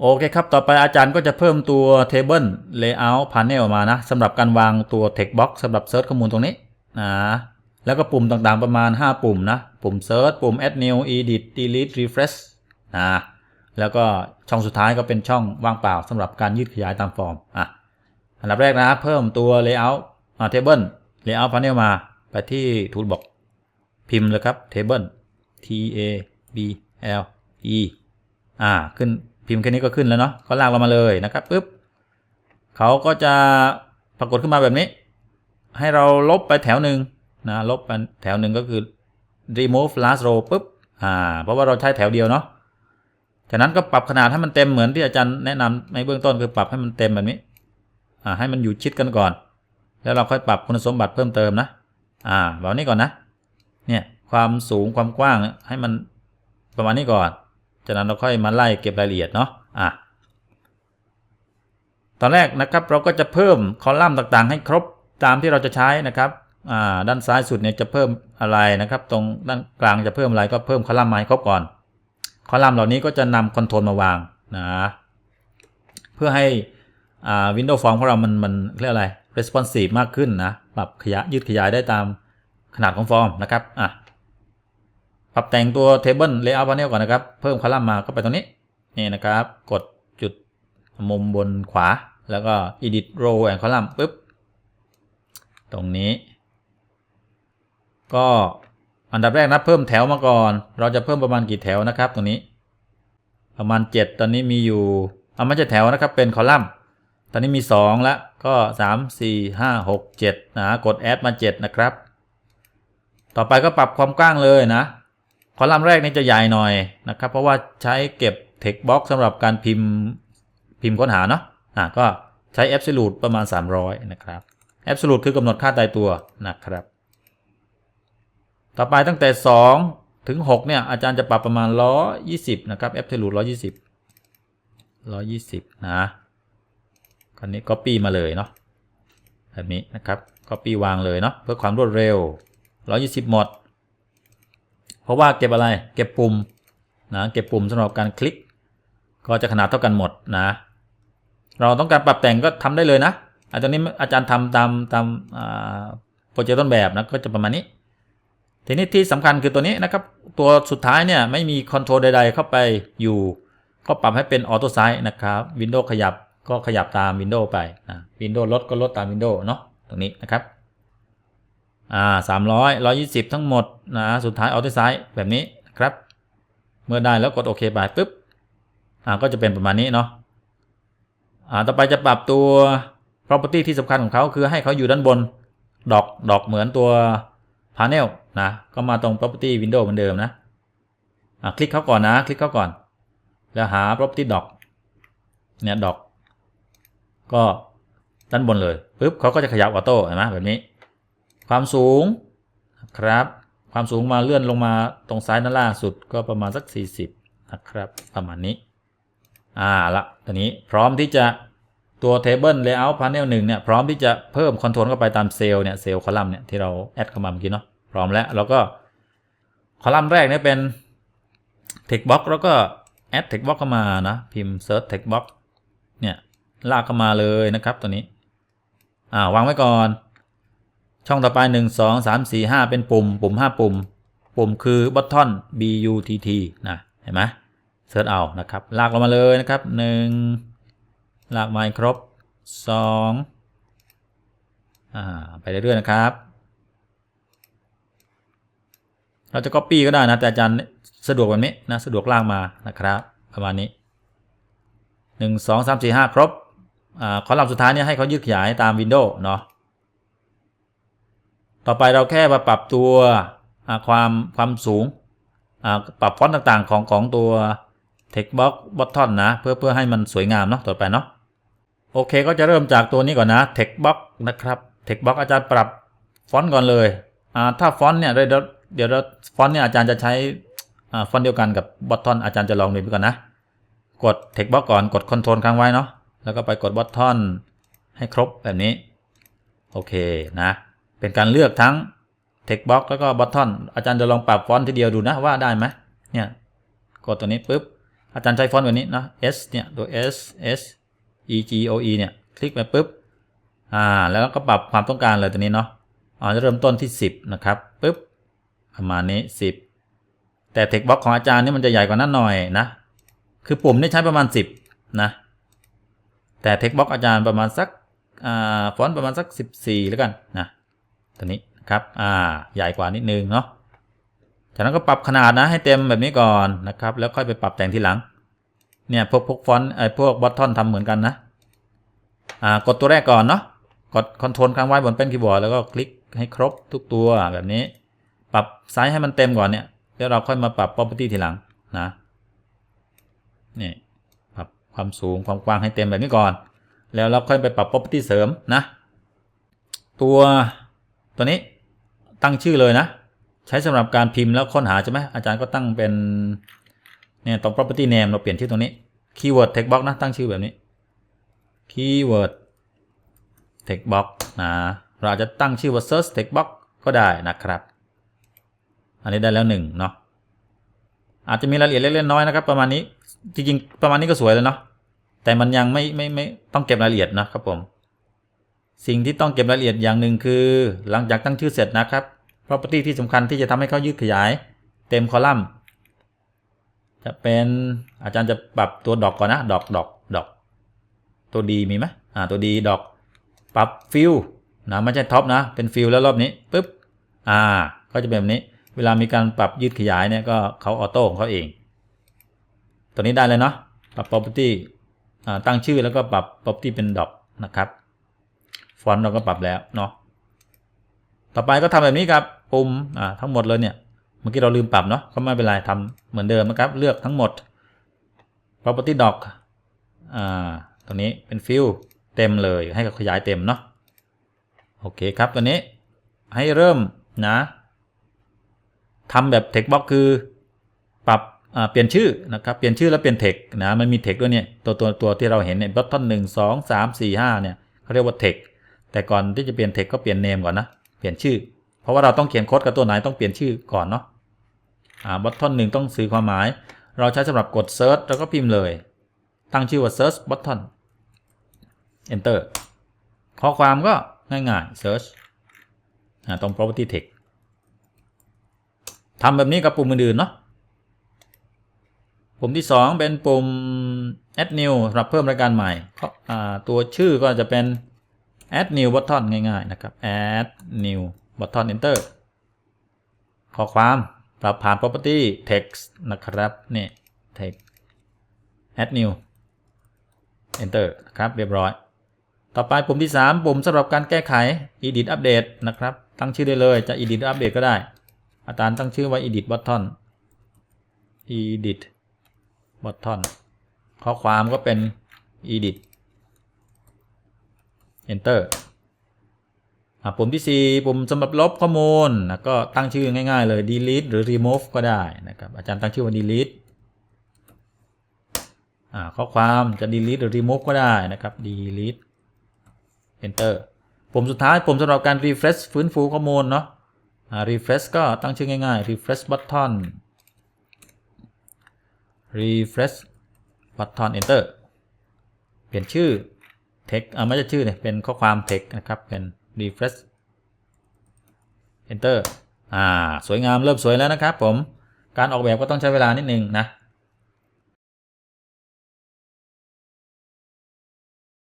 โอเคครับ ต่อไปอาจารย์ก็จะเพิ่มตัว Table Layout Panel มานะสำหรับการวางตัว Text Box สำหรับเซิร์ชข้อมูลตรงนี้นะแล้วก็ปุ่มต่างๆประมาณ 5 ปุ่มนะ ปุ่ม Search ปุ่ม Add New Edit Delete Refresh นะแล้วก็ช่องสุดท้ายก็เป็นช่องว่างเปล่าสำหรับการยืดขยายตามฟอร์มอะอันดับแรกนะเพิ่มตัว Layout อ่า Table Layout Panel มาไปที่ Toolbox พิมพ์เลยครับ Table T A B L E อ่าขึ้น พิมพ์แค่นี้ก็ขึ้นแล้วเนาะก็ลากเรามาเลยนะครับปุ๊บเขาก็จะปรากฏขึ้นมาแบบนี้ ให้เราลบไปแถวหนึ่งนะลบไปแถวหนึ่งก็คือ remove last row ปุ๊บอ่าเพราะว่าเราใช้แถวเดียวเนาะจากนั้นก็ปรับขนาดให้มันเต็มเหมือนที่อาจารย์แนะนำในเบื้องต้นคือปรับให้มันเต็มแบบนี้อ่าให้มันอยู่ชิดกันก่อน แล้วเราค่อยปรับคุณสมบัติเพิ่มเติมนะอ่าแบบนี้ก่อนนะเนี่ยความสูงความกว้างให้มันประมาณนี้ก่อน จากนั้นเราค่อยมาไล่เก็บรายละเอียดเนาะอะตอนแรกนะครับเราก็จะเพิ่มคอลัมน์ต่างๆ ให้ครบตามที่เราจะใช้นะครับอ่าด้านซ้ายสุดเนี่ยจะเพิ่มอะไรนะครับ ตรงด้านกลางจะเพิ่มอะไรก็เพิ่มคอลัมน์มาให้ครบก่อน คอลัมน์เหล่านี้ก็จะนำคอนโทรลมาวางนะเพื่อให้อ่า Windows Form ของเรามันมันเรียกอะไร responsive มากขึ้นนะปรับขยายยืดขยายได้ตามขนาดของฟอร์มนะครับอะ ปรับแต่งตัว Table Layout Panel ก่อนนะครับ เพิ่มคอลัมน์มาก็ไปตรงนี้ นี่นะครับ กดจุดมุมบนขวา แล้วก็ Edit Row and Column ปุ๊บ ตรงนี้ ก็อันดับแรกนะเพิ่มแถวมาก่อน เราจะเพิ่มประมาณกี่แถวนะครับ ตรงนี้ ประมาณ 7 ตอนนี้มีอยู่เอาไม่ใช่แถวนะครับ เป็นคอลัมน์ ตอนนี้มี 2 แล้ว ก็ 3 4 5 6 7นะ กด Add มา 7 นะครับ ต่อไปก็ปรับความกว้างเลยนะ คอลัมน์แรกนี่จะใหญ่หน่อยนะครับ เพราะว่าใช้เก็บ text box สำหรับการพิมพ์พิมพ์ค้นหาเนาะอะก็ใช้ absolute ประมาณ 300 นะครับ absolute คือกำหนดค่าตายตัวนะครับ ต่อไปตั้งแต่ 2 ถึง 6 เนี่ย อาจารย์จะปรับประมาณ 120 นะครับ absolute 120 120 นะคราวนี้ copy มาเลยเนาะแบบนี้นะครับ copy วางเลยเนาะเพื่อความรวดเร็ว 120 หมด เพราะว่าเก็บอะไรเก็บปุ่มนะเก็บปุ่มสำหรับการคลิก ก็จะขนาดเท่ากันหมดนะ เราต้องการปรับแต่งก็ทำได้เลยนะอาจารย์นี้อาจารย์ทำตามตามโปรเจกต์ต้นแบบนะก็จะประมาณนี้ ทีนี้ที่สำคัญคือตัวนี้นะครับ ตัวสุดท้ายเนี่ยไม่มีคอนโทรลใด ๆ เข้าไปอยู่ ก็ปรับให้เป็นออโต้ไซส์นะครับวินโดว์ขยับก็ขยับตามวินโดว์ไปนะวินโดว์ลดก็ลดตามวินโดว์เนาะตรงนี้นะครับ อ่าสามร้อยร้อยี่สิบทั้งหมดนะสุดท้ายออโต้ไซส์แบบนี้ครับ เมื่อได้แล้วกดโอเคไปปุ๊บอ่าก็จะเป็นประมาณนี้เนาะอ่าต่อไปจะปรับตัว property ที่สำคัญของเขาคือให้เขาอยู่ด้านบนดอกดอกเหมือนตัว panel นะก็มาตรง property window เหมือนเดิมนะอ่าคลิกเขาก่อนนะ คลิกเขาก่อน แล้วหา property dock เนี่ยดอก ก็ด้านบนเลยปุ๊บเขาก็จะขยับออโต้เห็นไหมแบบนี้ ความสูงครับความสูงมาเลื่อนลงมาตรงซ้ายด้านล่างสุดก็ประมาณสัก 40 นะครับ ประมาณนี้อ่าละตอนนี้พร้อมที่จะตัว Table Layout Panel 1เนี่ยพร้อมที่จะเพิ่มคอนโทรลเข้าไปตามเซลล์เนี่ยเซลล์คอลัมน์เนี่ยที่เราแอดเข้ามาเมื่อกี้เนาะพร้อมแล้วแล้วก็คอลัมน์แรกเนี่ยเป็น Text Box แล้วก็ add Text Box เข้ามานะพิมพ์ Search Text Box เนี่ยลากเข้ามาเลยนะครับตัวนี้อ่าวางไว้ก่อน ช่องต่อไป 1 2 3 4 5 เป็นปุ่ม ปุ่ม 5 ปุ่ม ปุ่มคือ button b u t t นะเห็นไหมเซิร์ชเอานะครับ ลากลงมาเลยนะครับ 1 ลากมาให้ครบ 2 อ่า ไปเรื่อยๆนะครับ เราจะ copy ก็ได้นะ แต่อาจารย์สะดวกแบบนี้นะ สะดวกลากมานะครับ ประมาณนี้ 1 2 3 4 5 ครบ อ่า คอลัมน์สุดท้ายเนี่ยให้เขายืดขยายตาม Windows เนาะ ต่อไปเราแค่มาปรับตัวความความสูง ปรับฟอนต์ต่างๆของของตัว text box button นะ เพื่อเพื่อให้มันสวยงามเนาะต่อไปเนาะโอเคก็จะเริ่มจากตัวนี้ก่อนนะ text box นะครับ text box อาจารย์ปรับฟอนต์ก่อนเลยถ้าฟอนต์เนี่ยเดี๋ยวเดี๋ยวฟอนต์เนี่ยอาจารย์จะใช้ฟอนต์เดียวกันกับ button อาจารย์จะลองดูก่อนนะ กด text box ก่อนกด control ค้างไว้เนาะแล้วก็ไปกด button ให้ครบแบบนี้ โอเคนะ เป็นการเลือกทั้ง text box แล้วก็ button อาจารย์จะลองปรับฟอนต์ทีเดียวดูนะว่าได้ไหมเนี่ยกดตัวนี้ปุ๊บอาจารย์ใช้ฟอนต์แบบนี้นะ S เนี่ยตัว S S E G O E เนี่ยคลิกไปปุ๊บอ่าแล้วก็ปรับความต้องการเลยตัวนี้เนาะอ่าจะเริ่มต้นที่ 10 นะครับปุ๊บประมาณนี้ 10 แต่ text box ของอาจารย์นี่มันจะใหญ่กว่านั้นหน่อยนะ คือปุ่มนี่ใช้ประมาณ 10 นะ แต่ text box อาจารย์ประมาณสักอ่าฟอนต์ประมาณสัก 14 แล้วกันนะ ตัวนี้นะครับ อ่า ใหญ่กว่านิดนึงเนาะ จากนั้นก็ปรับขนาดนะให้เต็มแบบนี้ก่อนนะครับ แล้วค่อยไปปรับแต่งทีหลัง เนี่ยพวกพวกฟอนต์ไอ้พวกบอททอนทำเหมือนกันนะ อ่ากดตัวแรกก่อนเนาะ กดคอนโทรลค้างไว้บนเป็นคีย์บอร์ดแล้วก็คลิกให้ครบทุกตัวแบบนี้ ปรับไซส์ให้มันเต็มก่อนเนี่ยแล้วเราค่อยมาปรับ property ทีหลังนะนี่ปรับความสูงความกว้างให้เต็มแบบนี้ก่อน แล้วเราค่อยไปปรับ property เสริมนะ ตัว ตัวนี้ตั้งชื่อเลยนะ ใช้สำหรับการพิมพ์แล้วค้นหาใช่ไหมอาจารย์ก็ตั้งเป็นเนี่ยตรง property name เราเปลี่ยนชื่อตรงนี้ keyword text box นะตั้งชื่อแบบนี้ keyword text box นะเราอาจจะตั้งชื่อว่า search text box ก็ได้นะครับ อันนี้ได้แล้วหนึ่งเนาะอาจจะมีรายละเอียดเล็กๆน้อยนะครับ ประมาณนี้จริงๆประมาณนี้ก็สวยแล้วเนาะแต่มันยังไม่ไม่ไม่ต้องเก็บรายละเอียดนะครับผม สิ่งที่ต้องเก็บรายละเอียดอย่างหนึ่งคือ หลังจากตั้งชื่อเสร็จนะครับ property ที่สำคัญที่จะทำให้เขายืดขยาย เต็มคอลัมน์ จะเป็นอาจารย์จะปรับตัวดอกก่อนนะ ดอกดอกดอก ตัวดีมีไหมอ่าตัวดีดอก ปรับฟิลนะไม่ใช่ท็อปนะ เป็นฟิลแล้วรอบนี้ปุ๊บอ่าก็จะเป็นแบบนี้ เวลามีการปรับยืดขยายเนี่ยก็เขาออโต้ของเขาเอง ตัวนี้ได้เลยเนาะปรับ property อ่าตั้งชื่อแล้วก็ปรับ property เป็นดอกนะครับ ฟอนต์เราก็ปรับแล้วเนาะต่อไปก็ทำแบบนี้ครับปุ่มอ่าทั้งหมดเลยเนี่ยเมื่อกี้เราลืมปรับเนาะก็ไม่เป็นไรทำเหมือนเดิมนะครับ เลือกทั้งหมด property doc อ่าตัวนี้เป็นฟิลเต็มเลยให้ขยายเต็มเนาะโอเคครับตัวนี้ให้เริ่มนะทำแบบ text box คือปรับเปลี่ยนชื่อนะครับเปลี่ยนชื่อแล้วเปลี่ยน text นะมันมี text ด้วยเนี่ยตัวตัวตัวที่เราเห็นเนี่ย button หนึ่งสองสามสี่ห้าเนี่ยเขาเรียกว่า text แต่ก่อนที่จะเปลี่ยน text ก็เปลี่ยน name ก่อนนะ เปลี่ยนชื่อ เพราะว่าเราต้องเขียนโค้ดกับตัวไหนต้องเปลี่ยนชื่อก่อนเนาะ อ่า button หนึ่งต้องสื่อความหมาย เราใช้สำหรับกด search แล้วก็พิมพ์เลย ตั้งชื่อว่า search button enter ข้อความก็ง่ายๆ search อ่าตรง property text ทำแบบนี้กับปุ่มอื่นๆเนาะปุ่มที่ 2 เป็นปุ่ม add new สำหรับเพิ่มรายการใหม่อ่าตัวชื่อก็จะเป็น add new button ง่ายๆนะครับ add new button enter ข้อความปรับผ่าน property text นะครับนี่ text add new enter นะครับเรียบร้อย ต่อไปปุ่มที่ 3 ปุ่มสำหรับการแก้ไข edit update นะครับ ตั้งชื่อได้เลยจะ edit หรือ update ก็ได้ อาจารย์ตั้งชื่อว่า edit button edit button ข้อความก็เป็น edit enter อะปุ่มที่ 4 ปุ่มสำหรับลบข้อมูลนะก็ตั้งชื่อง่ายๆเลย delete หรือ remove ก็ได้นะครับ อาจารย์ตั้งชื่อว่า delete อ่าข้อความจะ delete หรือ remove ก็ได้นะครับ delete enter ปุ่มสุดท้ายปุ่มสำหรับการ refresh ฟื้นฟูข้อมูลเนาะอ่า refresh ก็ตั้งชื่อง่ายๆ refresh button refresh button enter เปลี่ยนชื่อ text อ่าไม่ใช่ชื่อเนี่ยเป็นข้อความ text นะครับเป็น refresh enter อ่าสวยงามเริ่มสวยแล้วนะครับผมการออกแบบก็ต้องใช้เวลานิดนึงนะ